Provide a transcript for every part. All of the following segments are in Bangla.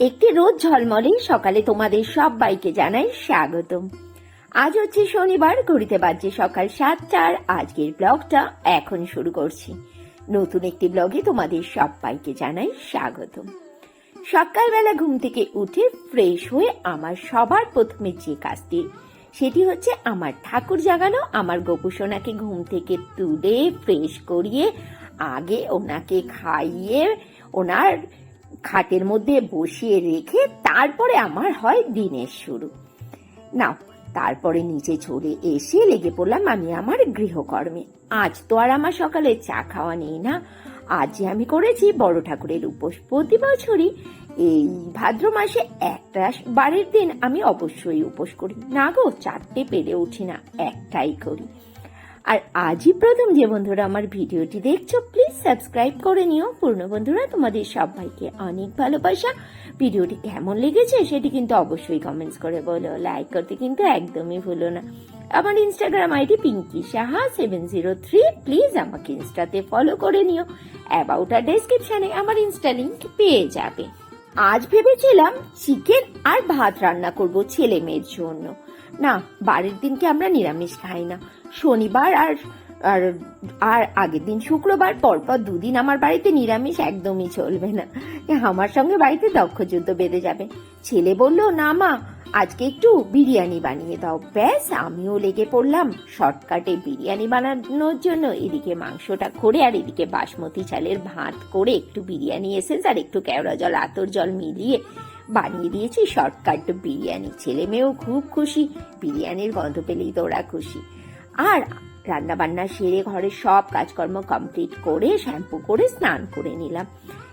একটি রোদ ঝলমলে সকালে তোমাদের সবাইকে জানাই স্বাগতম। আজ হচ্ছে শনিবার, ঘড়িতে বাজছে সকাল সাতটার আজকের ব্লগটা এখন শুরু করছি। নতুন একটি ব্লগে তোমাদের সবাইকে জানাই স্বাগতম। সকালবেলা ঘুম থেকে উঠে ফ্রেশ হয়ে আমার সবার প্রথমে যে কাজটি, সেটি হচ্ছে আমার ঠাকুর জাগানো, আমার গোপুসোনাকে ঘুম থেকে তুলে ফ্রেশ করিয়ে আগে ওনাকে খাইয়ে ওনার খাটের মধ্যে বসিয়ে রেখে তারপরে আমার হয় দিনের শুরু। নাও, তারপরে নিচে চলে এসে লেগে পড়লাম আমি আমার গৃহকর্মে। আজ তো আর আমার সকালে চা খাওয়া নেই না। আজ আমি করেছি বড় ঠাকুরের উপোস। প্রতি বছরই এই ভাদ্র মাসে একটা বারের দিন আমি অবশ্যই উপোস করি। না গো, চারটে পেরে উঠি না, একটাই করি। আর আজই প্রথম যে বন্ধুরা আমার ভিডিওটি দেখছ প্লিজ সাবস্ক্রাইব করে নিও। পূর্ণ বন্ধুরা, তোমাদের সবাইকে অনেক ভালোবাসা। ভিডিওটি কেমন লেগেছে সেটি কিন্তু অবশ্যই কমেন্টস করে বলো। লাইক করতে কিন্তু একদমই ভুলো না। আমার Instagram ID Pinky Saha seven zero three please আমাকে ইনস্টাতে ফলো করে নিও। অ্যাবাউট আর ডেসক্রিপশনে আমার ইনস্টা লিঙ্ক পেয়ে যাবে। আজ ভেবেছিলাম চিকেন আর ভাত রান্না করব ছেলে মেয়ের জন্য। না, বাড়ির দিনকে আমরা নিরামিষ খাই না। শনিবার আর আর আর আগের দিন শুক্রবার, পরপর দুদিন আমার বাড়িতে নিরামিষ একদমই চলবে না। আমার সঙ্গে বাড়িতে দক্ষ যুদ্ধ বেঁধে যাবে। ছেলে বলল, না মা, আজকে একটু বিরিয়ানি বানিয়ে দাও। ব্যাস, আমিও লেগে পড়লাম। শর্টকাটে বিরিয়ানি বানানোর জন্য এদিকে মাংসটা করে আর এদিকে বাসমতি চালের ভাত করে একটু বিরিয়ানি এসেন্স আর একটু কেওড়া জল, আতর জল মিলিয়ে বানিয়ে দিয়েছি শর্টকাট বিরিয়ানি। ছেলে মেয়েও খুব খুশি, বিরিয়ানির গন্ধ পেলেই তো ওরা খুশি। আর রান্না বান্না সেরে ঘরের সব কাজকর্ম কমপ্লিট করে, শ্যাম্পু করে, স্নান করে নিলাম।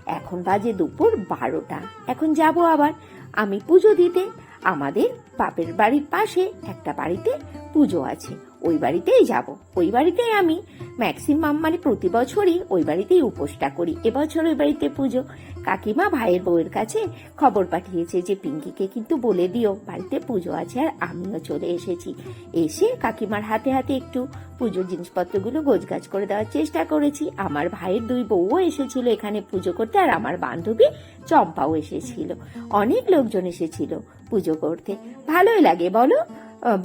এখন বাজে দুপুর বারোটা। এখন যাব আবার। আমি পুজো দিতে। আমাদের বাপের বাড়ির পাশে একটা বাড়িতে পুজো আছে। ওই বাড়িতেই যাব। ওই বাড়িতেই আমি ম্যাক্সিমাম মানে প্রতি বছরই ওই বাড়িতেই উপোসটা করি। এবছর ওই বাড়িতে পুজো। কাকিমা ভাইয়ের বউয়ের কাছে খবর পাঠিয়েছে যে, পিঙ্কিকে কিন্তু বলে দিও, বাড়িতে পুজো আছে আর আমিও চলে এসেছি। এসে কাকিমার হাতে হাতে একটু পুজোর জিনিসপত্রগুলো গোছগাছ করে দেওয়ার চেষ্টা করেছি। আমার ভাইয়ের দুই বউও এসেছিল এখানে পুজো করতে আর আমার বান্ধবী চম্পাও এসেছিল। অনেক লোকজন এসেছিল পুজো করতে। ভালোই লাগে, বলো?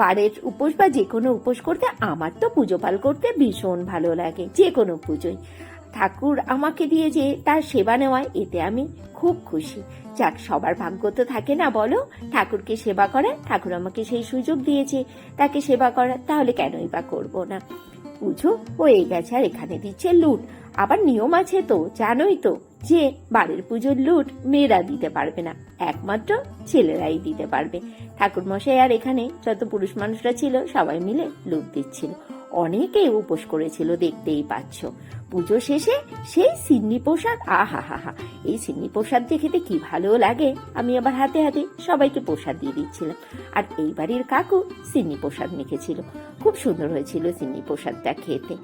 বারের উপোস বা যে কোনো উপোস করতে আমার তো পুজো পাল করতে ভীষণ ভালো লাগে, যে কোনো পুজোই। ঠাকুর আমাকে দিয়ে যে তার সেবা নেওয়ায়, এতে আমি খুব খুশি। যাক, সবার ভাগ্য তো থাকে না, বলো? ঠাকুরকে সেবা করা ঠাকুর আমাকে সেই সুযোগ দিয়েছে, তাকে সেবা করার তাহলে কেনই বা করব না? পুজো হয়ে গেছে আর এখানে দিচ্ছে লুট। আবার নিয়ম আছে তো, জানোই তো, যে বাড়ির পুজোর লুট মেয়েরা দিতে পারবে না, একমাত্র ছেলেরাই দিতে পারবে। ঠাকুর মশাই আর এখানে যত পুরুষ মানুষরা ছিল, সবাই মিলে লুট দিচ্ছিল। অনেকেই উপোস করেছিল, দেখতেই পাচ্ছ। পুজো শেষে সেই সিন্নি প্রসাদ আহা হাহা এই সিন্নি প্রসাদ দিয়ে খেতে কি ভালো লাগে, আমি আবার হাতে হাতে সবাইকে প্রসাদ দিয়ে দিচ্ছিলাম। আর এই বাড়ির কাকু সিন্নি প্রসাদ মেখেছিল। খুব সুন্দর হয়েছিল সিন্নি প্রসাদটা খেতে।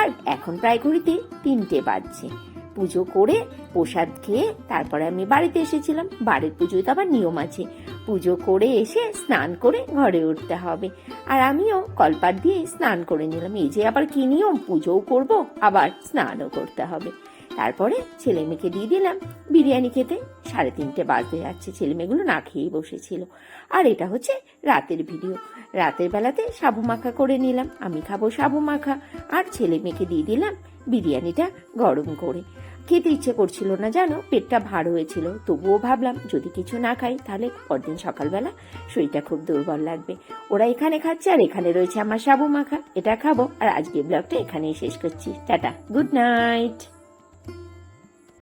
আর এখন প্রায় ঘড়িতে তিনটে বাজছে। পুজো করে প্রসাদ খেয়ে তারপরে আমি বাড়িতে এসেছিলাম। বাড়ির পুজোয় তো আবার নিয়ম আছে। পুজো করে এসে স্নান করে ঘরে উঠতে হবে। আর আমিও কলপাট দিয়ে স্নান করে নিলাম। এই যে আবার কি নিয়ম? পুজোও করব, আবার স্নানও করতে হবে। তারপরে ছেলে মেয়েকে দিয়ে দিলাম। বিরিয়ানি খেতে সাড়ে তিনটে বাজতে যাচ্ছে। ছেলে মেয়েগুলো না খেয়েই বসেছিল। আর এটা হচ্ছে রাতের ভিডিও। রাতের বেলাতে সাবু মাখা করে নিলাম। আমি খাব সাবু মাখা। আর ছেলে মেয়েকে দিয়ে দিলাম বিরিয়ানিটা গরম করে। খেতে ইচ্ছে করছিল না জানো? পেটটা ভার হয়েছিল। তবুও ভাবলাম, যদি কিছু না খাই তাহলে পরদিন সকালবেলা শরীরটা খুব দুর্বল লাগবে। ওরা এখানে খাচ্ছে আর এখানে রয়েছে আমার সাবু মাখা। এটা খাব। আর আজকে ব্লগটা এখানেই শেষ করছি। টাটা। Good night.